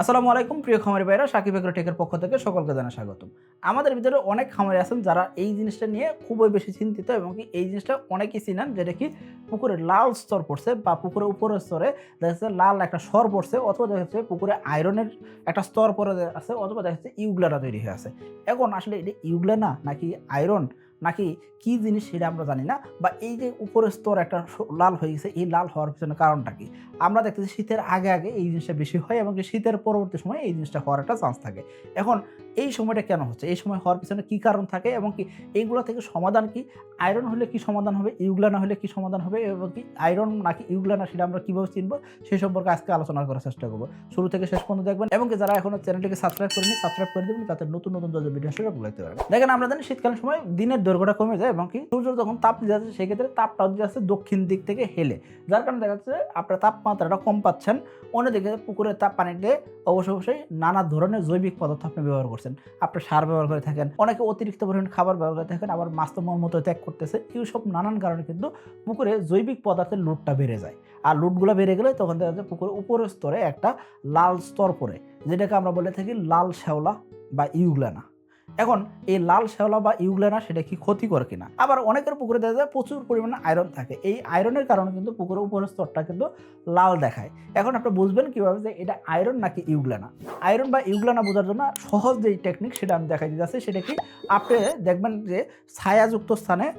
আসসালামু আলাইকুম, প্রিয় খামারি ভাইরা সাকিব এগ্রো টেকের পক্ষ থেকে সকলকে জানা স্বাগতম। আমাদের ভিতরে অনেক খামারি আছেন যারা এই জিনিসটা নিয়ে খুবই বেশি চিন্তিত এবং কি এই জিনিসটা অনেকেই চিনেন যেটা কি পুকুরে লাল স্তর পড়ছে বা পুকুরের উপরের স্তরে দেখা যাচ্ছে লাল একটা স্বর পড়ছে অথবা দেখা যাচ্ছে পুকুরে আয়রনের একটা স্তর পরে আছে অথবা দেখা যাচ্ছে ইউগ্লাটা তৈরি হয়ে আছে। এখন আসলে এটা ইউগ্লানা নাকি আয়রন? নাকি কি জিনিস সেটা আমরা জানি না, বা এই যে উপরের স্তর একটা লাল হয়ে গেছে, এই লাল হওয়ার পিছনে কারণটা কি? আমরা দেখতেছি শীতের আগে আগে এই জিনিসটা বেশি হয় এবং শীতের পরবর্তী সময় এই জিনিসটা হওয়ার একটা চান্স থাকে। এখন এই সময়টা কেন হচ্ছে? এই সময় হওয়ার পিছনে কী কারণ থাকে এবং কি এইগুলো থেকে সমাধান কি? আয়রন হলে কি সমাধান হবে? ইউগ্লানা হলে কি সমাধান হবে? এবং কি আয়রন নাকি ইউগ্লানা সেটা আমরা কীভাবে চিনবো? সেই সম্পর্কে আজকে আলোচনা করার চেষ্টা করব। শুরু থেকে শেষ পর্যন্ত দেখবেন এবং যারা এখনও চ্যানেলটিকে সাবস্ক্রাইব করেনি সাবস্ক্রাইব করে দেবেন যাতে নতুন নতুন যত ভিডিও পারেন দেখেন আমরা জানি শীতকালীন সময় দিনের দৈর্ঘ্যটা কমে যায় এবং কি সূর্য যখন তাপ দিয়ে যাচ্ছে, সেক্ষেত্রে তাপটা দিয়ে যাচ্ছে দক্ষিণ দিক থেকে হেলে। যার কারণে দেখা যাচ্ছে আপনার তাপমাত্রাটা কম পাচ্ছেন। অন্যদিকে পুকুরের তাপ পানিতে অবশ্যই অবশ্যই নানা ধরনের জৈবিক পদার্থ আপনি ব্যবহার করছেন। আপনি সার ব্যবহার করে থাকেন, অনেকে অতিরিক্ত পরিমাণ খাবার ব্যবহার করে থাকেন, আবার মাছ তো মতো ত্যাগ করতেছে। এইসব নানান কারণে কিন্তু পুকুরে জৈবিক পদার্থের লোডটা বেড়ে যায়। আর লোডগুলো বেড়ে গেলে তখন দেখা যাচ্ছে পুকুরের উপরের স্তরে একটা লাল স্তর পড়ে, যেটাকে আমরা বলে থাকি লাল শ্যাওলা বা ইউগ্লানা। এখন এই লাল শ্যাওলা বা ইউগ্লানা সেটা কি ক্ষতিকর কিনা? আবার অনেকের পুকুরে দেখা যায় প্রচুর পরিমাণে আয়রন থাকে। এই আয়রনের কারণে কিন্তু পুকুরের উপরের স্তরটা কিন্তু লাল দেখায়। এখন আপনি বুঝবেন কীভাবে যে এটা আয়রন নাকি ইউগ্লানা? আয়রন বা ইউগ্লানা বোঝার জন্য সহজ যেই টেকনিক সেটা আমি দেখাই দিতে সেটা কি? আপনি দেখবেন যে ছায়াযুক্ত স্থানে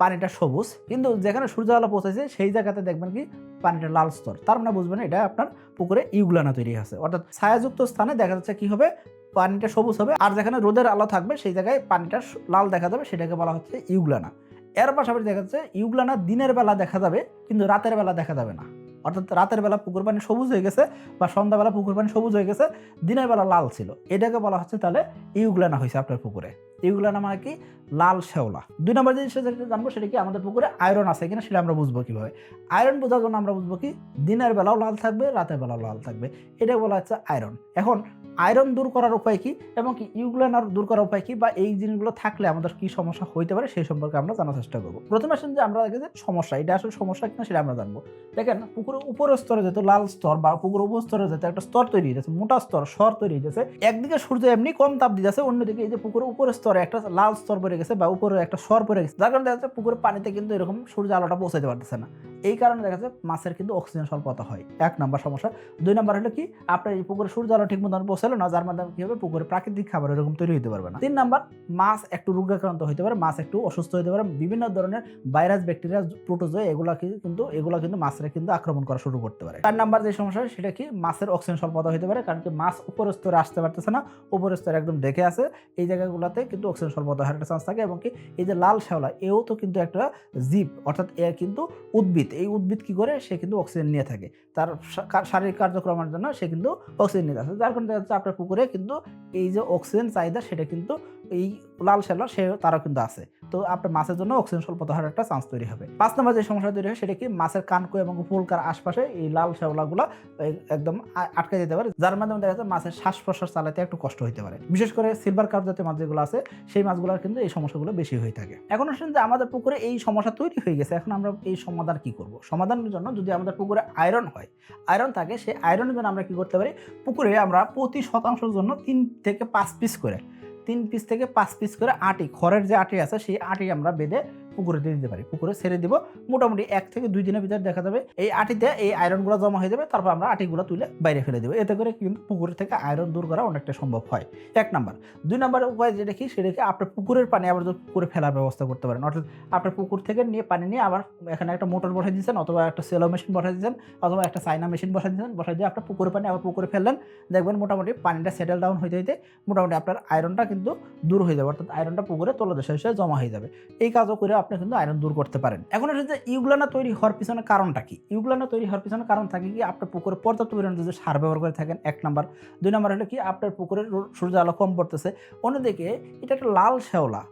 পানিটা সবুজ, কিন্তু যেখানে সূর্য আলো পৌঁছেছে সেই জায়গাতে দেখবেন কি পানিটা লাল স্তর। তার মানে বুঝবেন এটা আপনার পুকুরে ইউগ্লানা তৈরি আছে অর্থাৎ ছায়াযুক্ত স্থানে দেখা যাচ্ছে কি হবে? পানিটা সবুজ হবে। আর যেখানে রোদের আলো থাকবে, সেই জায়গায় পানিটা লাল দেখা যাবে, সেটাকে বলা হচ্ছে ইউগলানা। এর পাশাপাশি দেখা যাচ্ছে, ইউগ্লানা দিনের বেলা দেখা যাবে, কিন্তু রাতের বেলা দেখা যাবে না। অর্থাৎ রাতের বেলা পুকুর পানি সবুজ হয়ে গেছে, বা সন্ধ্যাবেলা পুকুর পানি সবুজ হয়ে গেছে, দিনের বেলা লাল ছিল। এটাকে বলা হচ্ছে তাহলে ইউগ্লানা হয়েছে আপনার পুকুরে। ইউগ্লানা আর কি? লাল শ্যাওলা। দুই নম্বর জিনিস যেটা জানব, সেটা কি? আমাদের পুকুরে আয়রন আছে কিনা সেটা আমরা বুঝব কীভাবে? আয়রন বোঝার জন্য আমরা বুঝব কি? দিনের বেলাও লাল থাকবে, রাতের বেলাও লাল থাকবে। এটা বলা হচ্ছে আয়রন এখন আয়রন দূর করার উপায় কি? এবং কি ইউগ্লানার দূর করার উপায় কি? বা এই জিনিসগুলো থাকলে আমাদের কি সমস্যা হইতে পারে সেই সম্পর্কে আমরা জানার চেষ্টা করব। প্রথমে আসেন যে আমরা দেখি যে সমস্যা, এটা আসলে সমস্যা কিনা সেটা আমরা জানব। দেখেন, পুকুরের উপরের স্তরে যেহেতু লাল স্তর বা পুকুর উপর স্তরে যেতে একটা স্তর তৈরি হয়েছে মোটা স্তর স্বর তৈরি হয়েছে একদিকে সূর্য এমনি কম তাপ দিয়ে দিতেছে, অন্যদিকে এই যে পুকুরের উপরের স্তরে একটা লাল স্তর পড়ে গেছে বা উপরে একটা স্বর পড়ে গেছে। যার কারণে দেখা যাচ্ছে পুকুরের পানিতে কিন্তু এরকম সূর্য আলোটা পৌঁছাতে পারতেছে না। এই কারণে দেখা যাচ্ছে মাছের কিন্তু অক্সিজেন স্বল্পতা হয়। এক নম্বর সমস্যা। দুই নম্বর হলো কি, আপনার এই পুকুরে সূর্য আলো ঠিক মতন পৌঁছালো না, যার মাধ্যমে কি হবে? পুকুরে প্রাকৃতিক খাবার এরকম তৈরি হতে পারবে না। তিন নম্বর, মাছ একটু রোগাক্রান্ত হতে পারে, মাছ একটু অসুস্থ হতে পারে। বিভিন্ন ধরনের ভাইরাস, ব্যাকটেরিয়া, প্রোটোজয় এগুলা কিন্তু এগুলা কিন্তু মাছের কিন্তু আক্রমণ করা শুরু করতে পারে। চার নাম্বার যে সমস্যা, সেটা কি? মাছের অক্সিজেন স্বল্পতা হতে পারে, কারণ কি মাছ উপরের স্তরে আসতে পারতেছে না, উপরের স্তরে একদম দেখে আছে এই জায়গাগুলোতে কিন্তু অক্সিজেন সর্বদা হওয়ার একটা চান্স থাকে এবং কি এই যে লাল শ্যাওলা, এও তো কিন্তু একটা জীব, অর্থাৎ এ কিন্তু উদ্ভিদ। এই উদ্ভিদ কি করে? সে কিন্তু অক্সিজেন নিয়ে থাকে। তার শারীরিক কার্যক্রমের জন্য সে কিন্তু অক্সিজেন নিয়ে থাকে। যার কারণে দেখা যাচ্ছে আপনার পুকুরে কিন্তু এই যে অক্সিজেন চাহিদা, সেটা কিন্তু এই লাল শ্যাওলা সে তারও কিন্তু আছে। তো আপনার মাছের জন্য অক্সিজেন স্বল্পতা হওয়ার একটা চান্স তৈরি হবে। পাঁচ নম্বর যে সমস্যা তৈরি হয়, সেটা কি? মাছের কানকো এবং ফুলকার আশপাশে এই লাল শ্যাওলাগুলো একদম আটকে যেতে পারে। যার মাধ্যমে দেখা যাচ্ছে মাছের শ্বাস প্রশ্বাস চালাতে একটু কষ্ট হতে পারে। বিশেষ করে সিলভার কার্প জাতীয় মাছ যেগুলো আছে, সেই মাছগুলোর কিন্তু এই সমস্যাগুলো বেশি হয়ে থাকে। এখন আসলে যে আমাদের পুকুরে এই সমস্যা তৈরি হয়ে গেছে, এখন আমরা এই সমাধান কি করব? সমাধানের জন্য যদি আমাদের পুকুরে আয়রন হয় আয়রন থাকে সেই আয়রনের জন্য আমরা কি করতে পারি? পুকুরে আমরা প্রতি শতাংশের জন্য তিন থেকে পাঁচ পিস করে তিন পিস থেকে পাঁচ পিস করে আটি খড়ের যে আটি আছে সেই আটি আমরা বেঁধে পুকুরে দিয়ে দিতে পারি। পুকুরে ছেড়ে দিব, মোটামুটি এক থেকে দুই দিনের ভিতরে দেখা যাবে এই আটিতে এই আয়রনগুলো জমা হয়ে যাবে, তারপর আমরা আটিগুলো তুলে বাইরে ফেলে দেবো। এতে করে কিন্তু পুকুর থেকে আয়রন দূর করা অনেকটা সম্ভব হয়। এক নাম্বার। দুই নাম্বার উপায় যেটা কি, সেটা কি আপনার পুকুরের পানি আবার পুকুরে ফেলার ব্যবস্থা করতে পারেন। অর্থাৎ আপনার পুকুর থেকে নিয়ে পানি নিয়ে আবার এখানে একটা মোটর বসাই দিয়েছেন অথবা একটা সেলো মেশিন বসাই দিয়েছেন অথবা একটা সাইনা মেশিন বসাই দিয়েছেন, বসাই দিয়ে আপনার পুকুরে পানি আবার পুকুরে ফেললেন, দেখবেন মোটামুটি পানিটা সেটেল ডাউন হইতে হইতে মোটামুটি আপনার আয়রনটা কিন্তু দূর হয়ে যাবে। অর্থাৎ আয়রনটা পুকুরে তলদেশে জমা হয়ে যাবে। এই কাজও করে আপনি কিন্তু আয়রন দূর করতে পারেন। এখন হচ্ছে যে ইউগুলানা তৈরি হওয়ার পিছনে কারণটা কি? ইউগুলানা তৈরি হওয়ার পিছনে কারণ থাকে কি? আপনার পুকুরে পর্যাপ্ত পরিমাণে যদি সার ব্যবহার করে থাকেন, এক নাম্বার। দুই নাম্বার হলো কি? আপনার পুকুরের সূর্য আলো কম পড়তেছে। অন্যদিকে এটা একটা লাল শ্যাওলা।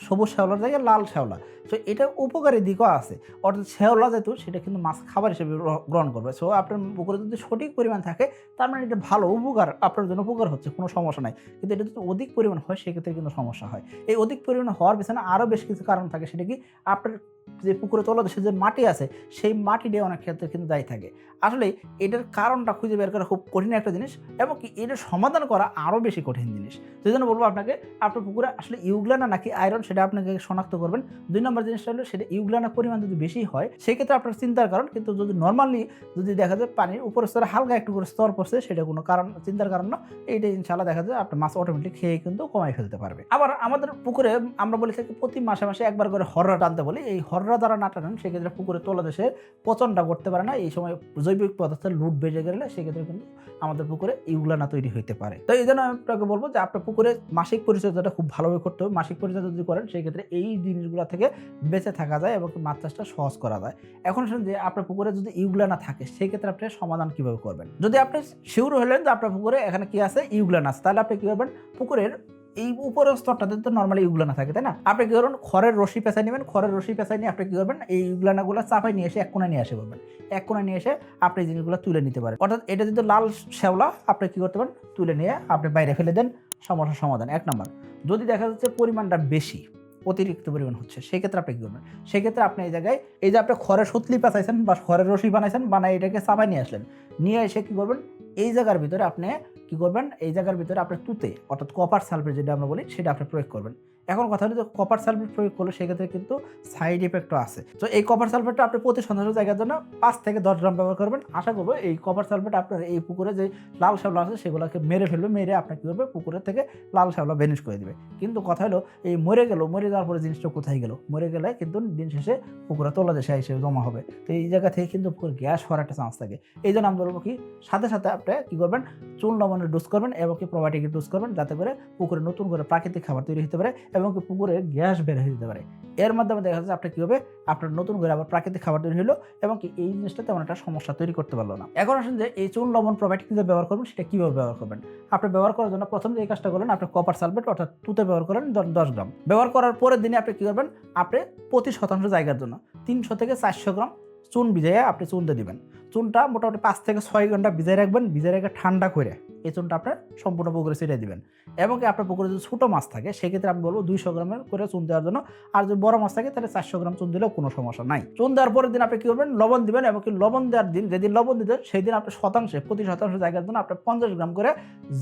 সবুজ শ্যাওলার জায়গায় লাল শ্যাওলা। সো এটা উপকারী দিকও আছে। অর্থাৎ শ্যাওলা যেহেতু সেটা কিন্তু মাছ খাবার হিসেবে গ্রহণ করবে। সো আপনার পুকুরে যদি সঠিক পরিমাণ থাকে, তার মানে এটা ভালো উপকার, আপনার জন্য উপকার হচ্ছে, কোনো সমস্যা নাই। কিন্তু এটা যদি অধিক পরিমাণ হয়, সেক্ষেত্রে কিন্তু সমস্যা হয়। এই অধিক পরিমাণ হওয়ার পিছনে আরও বেশ কিছু কারণ থাকে। সেটা কি আপনার যে পুকুরে তলদেশে যে মাটি আছে, সেই মাটিটা অনেক ক্ষেত্রে কিন্তু দায়ী থাকে। আসলে এটার কারণটা খুঁজে বের করা খুব কঠিন একটা জিনিস এবং কি এটার সমাধান করা আরও বেশি কঠিন জিনিস। সেই জন্য বলব আপনাকে, আপনার পুকুরে আসলে ইউগ্লানা নাকি আয়রন সেটা আপনাকে শনাক্ত করবেন। দুই নম্বর জিনিসটা হলো সেটা ইউগ্লানার পরিমাণ যদি বেশি হয়, সেক্ষেত্রে আপনার চিন্তার কারণ, কিন্তু যদি নর্মালি যদি দেখা যায় পানির উপর স্তরে হালকা একটু করে স্তর পড়ছে, সেটা কোনো কারণ, চিন্তার কারণ না। এইটা ইনশাল্লাহ দেখা যায় আপনার মাছ অটোমেটিক খেয়ে কিন্তু কমাই ফেলতে পারবে। আবার আমাদের পুকুরে আমরা বলে থাকি প্রতি মাসে মাসে একবার করে হররা টানতে বলি। এই হররা দ্বারা না টানেন সেক্ষেত্রে পুকুরে তলদেশে পচনটা করতে পারে না। এই সময় জৈবিক পদার্থের লুট বেজে গেলে সেক্ষেত্রে কিন্তু আমাদের পুকুরে ইউগ্লানা তৈরি হইতে পারে। তো এই জন্য আমি আপনাকে বলব যে আপনার পুকুরে মাসিক পরিচর্যাটা খুব ভালোভাবে করতে হবে। মাসিক পরিচর্যা যদি করেন সেই ক্ষেত্রে এই জিনিসগুলো থেকে বেঁচে থাকা যায় এবং মাছ চাষটা সহজ করা যায়। এখন শুনুন যে আপনার পুকুরে যদি ইউগ্লানা থাকে সেই ক্ষেত্রে আপনি সমাধান কীভাবে করবেন? যদি আপনি শিওর হলেন যে আপনার পুকুরে এখানে কি আছে? ইউগ্লান আছে। তাহলে আপনি কী করবেন? পুকুরের এই উপরের স্তরটাতে তো নর্মালি ইউগ্লানা থাকে, তাই না? আপনি কি করবেন? খড়ের রশি পেঁচাই নেবেন, খড়ের রশি পেঁচাই নিয়ে আপনি কি করবেন? এই ইউগ্লানাগুলো চাপাই নিয়ে এসে এক কোণায় নিয়ে আসে করবেন এক কোণায় নিয়ে এসে আপনি এই জিনিসগুলো তুলে নিতে পারেন। অর্থাৎ এটা যদি লাল শ্যাওলা, আপনি কি করতে পারেন? তুলে নিয়ে আপনি বাইরে ফেলে দেন, সমস্যার সমাধান। এক নম্বর, যদি দেখা যাচ্ছে পরিমাণটা বেশি, অতিরিক্ত পরিমাণ হচ্ছে, সেক্ষেত্রে আপনি কী করবেন? সেক্ষেত্রে আপনি এই জায়গায়, এই যে আপনি খড়ের সুতলি পেঁচাইছেন বা খড়ের রশি বানাইছেন বানাই এটাকে চাপাই নিয়ে আসলেন। নিয়ে এসে কী করবেন? এই জায়গার ভিতরে আপনি কি করবেন? এই জায়গার ভিতরে আপনার তুতে, অর্থাৎ কপার সালফেট যেটা আমরা বলি, সেটা আপনি প্রয়োগ করবেন। এখন কথা হলো যে কপার সালফেট প্রয়োগ করলে সেক্ষেত্রে কিন্তু সাইড এফেক্টও আছে। তো এই কপার সালফেটটা আপনি প্রতি শতাংশ জায়গার জন্য পাঁচ থেকে দশ গ্রাম ব্যবহার করবেন। আশা করব এই কপার সালফেট আপনার এই পুকুরে যে লাল শ্যাওলা আছে সেগুলোকে মেরে ফেলবে, মেরে আপনার কী করবে? পুকুরের থেকে লাল শ্যাওলা বেনিশ করে দেবে। কিন্তু কথা হলো, এই মরে গেল, মরে যাওয়ার পরে জিনিসটা কোথায় গেল? মরে গেলে কিন্তু দিন শেষে পুকুরে তোলা দেশে হিসেবে জমা হবে। তো এই জায়গা থেকে কিন্তু পুকুর গ্যাস হওয়ার একটা চান্স থাকে। এই জন্য আমরা বলব কি, সাথে সাথে আপনি কী করবেন? চুন লবণের ডোজ করবেন এবং কি প্রোবায়োটিকের ডোজ করবেন, যাতে করে পুকুরে নতুন করে প্রাকৃতিক খাবার তৈরি হতে পারে এবং পুকুরে গ্যাস বের হয়ে যেতে পারে। এর মাধ্যমে দেখা যাচ্ছে আপনার কী হবে? আপনার নতুন করে আবার প্রাকৃতিক খাবার তৈরি হলো এবং কি এই জিনিসটা তেমন একটা সমস্যা তৈরি করতে পারল না। এখন আসুন যে এই চুন, লবণ প্রোবায়োটিক যে ব্যবহার করবেন, সেটা কীভাবে ব্যবহার করবেন? আপনি ব্যবহার করার জন্য প্রথম যে কাজটা করলেন, আপনি কপার সালফেট অর্থাৎ তুতে ব্যবহার করেন দশ গ্রাম। ব্যবহার করার পরের দিনে আপনি কী করবেন? আপনি প্রতি শতাংশ জায়গার জন্য তিনশো থেকে চারশো গ্রাম চুন ভিজাইয়ে আপনি চুনতে দিবেন। চুনটা মোটামুটি পাঁচ থেকে ছয় ঘণ্টা ভিজাই রাখবেন ভিজাই রেখে ঠান্ডা করে এই চুনটা আপনার সম্পূর্ণ পুকুরে ছিটিয়ে দেবেন। এবং কি আপনার পুকুরে যদি ছোটো মাছ থাকে, সেক্ষেত্রে আমি বলব দুইশো গ্রামের করে চুন দেওয়ার জন্য। আর যদি বড় মাছ থাকে, তাহলে চারশো গ্রাম চুন দিলেও কোনো সমস্যা নাই। চুন দেওয়ার পরের দিন আপনি কী করবেন? লবণ দিবেন এবং কি লবণ দেওয়ার দিন, যেদিন লবণ দিবেন সেই দিন আপনি শতাংশে, প্রতি শতাংশ জায়গার জন্য আপনি পঞ্চাশ গ্রাম করে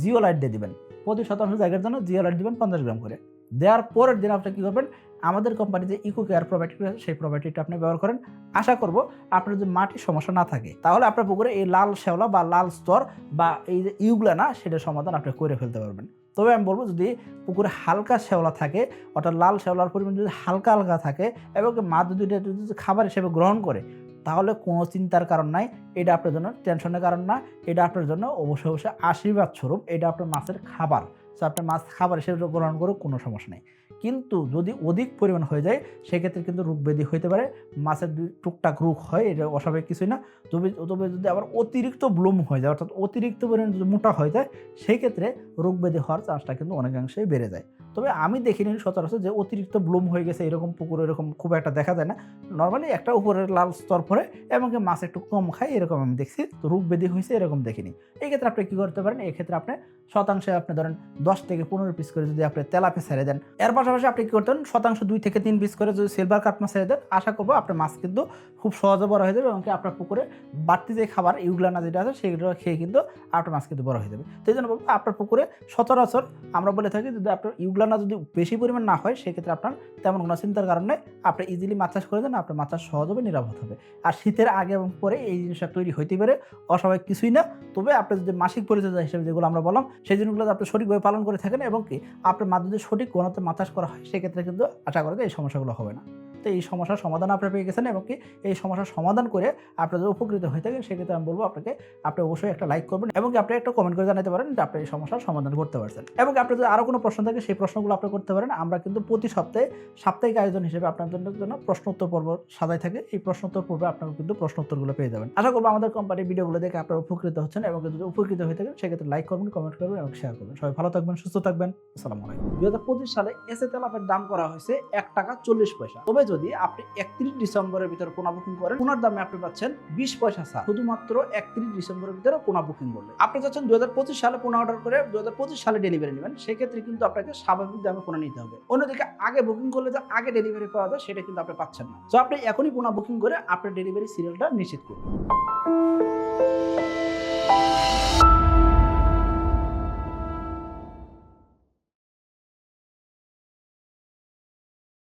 জিও লাইট দিয়ে দিবেন। প্রতি শতাংশ জায়গার জন্য জিও লাইট দিবেন পঞ্চাশ গ্রাম করে। দেওয়ার পরের দিন আপনি কী করবেন? আমাদের কোম্পানি যে ইকো কেয়ার আছে সেই প্রোভাইডটিটা আপনি ব্যবহার করেন। আশা করব আপনার যদি মাটির সমস্যা না থাকে, তাহলে আপনার পুকুরে এই লাল শ্যাওলা বা লাল স্তর বা এই যে ইউগুলা না, সেটার সমাধান আপনি করে ফেলতে পারবেন। তবে আমি বলব যদি পুকুরে হালকা শ্যাওলা থাকে, অর্থাৎ লাল শ্যাওলার পরিমাণ যদি হালকা হালকা থাকে, এবং মাছ যদি যদি খাবার হিসেবে গ্রহণ করে, তাহলে কোনো চিন্তার কারণ নাই, এটা আপনার জন্য টেনশনের কারণ না, এটা আপনার জন্য অবশ্যই অবশ্যই আশীর্বাদ স্বরূপ, এটা আপনার মাছের খাবার। সো আপনার মাছ খাবার হিসেবে গ্রহণ করে কোনো সমস্যা নেই। কিন্তু যদি অধিক পরিমাণ হয়ে যায়, সেক্ষেত্রে কিন্তু রোগ ব্যাধি হইতে পারে। মাছের টুকটাক রোগ হয়, এটা অস্বাভাবিক কিছুই না। তবে তবে যদি আবার অতিরিক্ত ব্লুম হয়ে যায়, অর্থাৎ অতিরিক্ত পরিমাণ যদি মোটা হয়ে যায় সেই ক্ষেত্রে রোগ ব্যাধি হওয়ার চান্সটা কিন্তু অনেকাংশেই বেড়ে যায়। তবে আমি দেখিনি সচরাচর যে অতিরিক্ত ব্লুম হয়ে গেছে, এরকম পুকুর এরকম খুব একটা দেখা যায় না। নর্মালি একটা উপরের লাল স্তর পরে এবং মাছ একটু কম খায়, এরকম আমি দেখছি। তো রোগ ব্যাধি হয়েছে, এরকম দেখিনি। এই ক্ষেত্রে আপনি কী করতে পারেন? এক্ষেত্রে আপনি শতাংশে আপনি ধরেন দশ থেকে পনেরো পিস করে যদি আপনি তেলাপে ছেড়ে দেন এর পাশাপাশি আপনি কী করতেন? শতাংশ দুই থেকে তিন পিস করে যদি সিলভার কাট মাছ ছেড়ে দেন, আশা করব আপনার মাছ কিন্তু খুব সহজে বড় হয়ে যাবে এবং কি আপনার পুকুরে বাড়তি যে খাবার ইউগ্লানা যেটা আছে, সেগুলো খেয়ে কিন্তু আপনার মাছ কিন্তু বড় হয়ে যাবে। এই জন্য বলব, আপনার পুকুরে সচরাচর আমরা বলে থাকি যদি আপনার ইউগ্লানা যদি বেশি পরিমাণ না হয়, সেক্ষেত্রে আপনার তেমন কোনো চিন্তার কারণে আপনি ইজিলি মাছ চাষ করে দেন, আপনার মাছ চাষ সহজ হবে, নিরাপদ হবে। আর শীতের আগে এবং পরে এই জিনিসটা তৈরি হইতে পারে, অস্বাভাবিক কিছুই না। তবে আপনি যদি মাসিক পরিচর্যা হিসেবে যেগুলো আমরা বললাম, সেই জিনিসগুলো আপনি সঠিকভাবে পালন করে থাকেন এবং কি আপনার মাছ যদি সঠিক মাছ চাষ করা হয় সেক্ষেত্রে কিন্তু আশা করা যায় এই সমস্যাগুলো হবে না। তো এই সমস্যার সমাধান আপনি পেয়ে গেছেন এবং কি এই সমস্যার সমাধান করে আপনি যদি উপকৃত হয়ে থাকেন, সেক্ষেত্রে আমি বলব আপনাকে, আপনি অবশ্যই একটা লাইক করবেন এবং আপনি একটা কমেন্ট করে জানাতে পারেন যে আপনি এই সমস্যার সমাধান করতে পারছেন। এবং আপনার যদি আরও কোনো প্রশ্ন থাকে, সেই প্রশ্নগুলো আপনি করতে পারেন। আমরা কিন্তু প্রতি সপ্তাহে সাপ্তাহিক আয়োজন হিসেবে আপনাদের জন্য প্রশ্ন উত্তর পর্ব সাজাই থাকে, এই প্রশ্ন উত্তর পর্বে আপনারা কিন্তু প্রশ্ন উত্তরগুলো পেয়ে যাবেন। আশা করব আমাদের কোম্পানির ভিডিওগুলো দেখে আপনারা উপকৃত হচ্ছেন এবং যদি উপকৃত হয়ে থাকেন, সেক্ষেত্রে লাইক করবেন কমেন্ট করবেন এবং শেয়ার করবেন। সবাই ভালো থাকবেন, সুস্থ থাকবেন। আসসালামু আলাইকুম। দু হাজার পঁচিশ সালে এসে তেলাপের দাম করা হয়েছে এক টাকা চল্লিশ পয়সা। তবে যদি আপনি একত্রিশ ডিসেম্বরের ভিতরে পোনা বুকিং করেন পোনার দামে আপনি পাচ্ছেন বিশ পয়সা ছাড়। শুধুমাত্র একত্রিশ ডিসেম্বরের ভিতরে পোনা বুকিং করলে। আপনি চাচ্ছেন দু হাজার পঁচিশ সালে পোনা অর্ডার করে দু হাজার পঁচিশ সালে ডেলিভারি নেবেন, সেক্ষেত্রে কিন্তু আপনাকে স্বাভাবিক দামে পোনা নিতে হবে। অন্যদিকে আগে বুকিং করলে যে আগে ডেলিভারি পাওয়া যায়, সেটা কিন্তু আপনি পাচ্ছেন না। তো আপনি এখনই পোনা বুকিং করে আপনার ডেলিভারি সিরিয়ালটা নিশ্চিত করুন।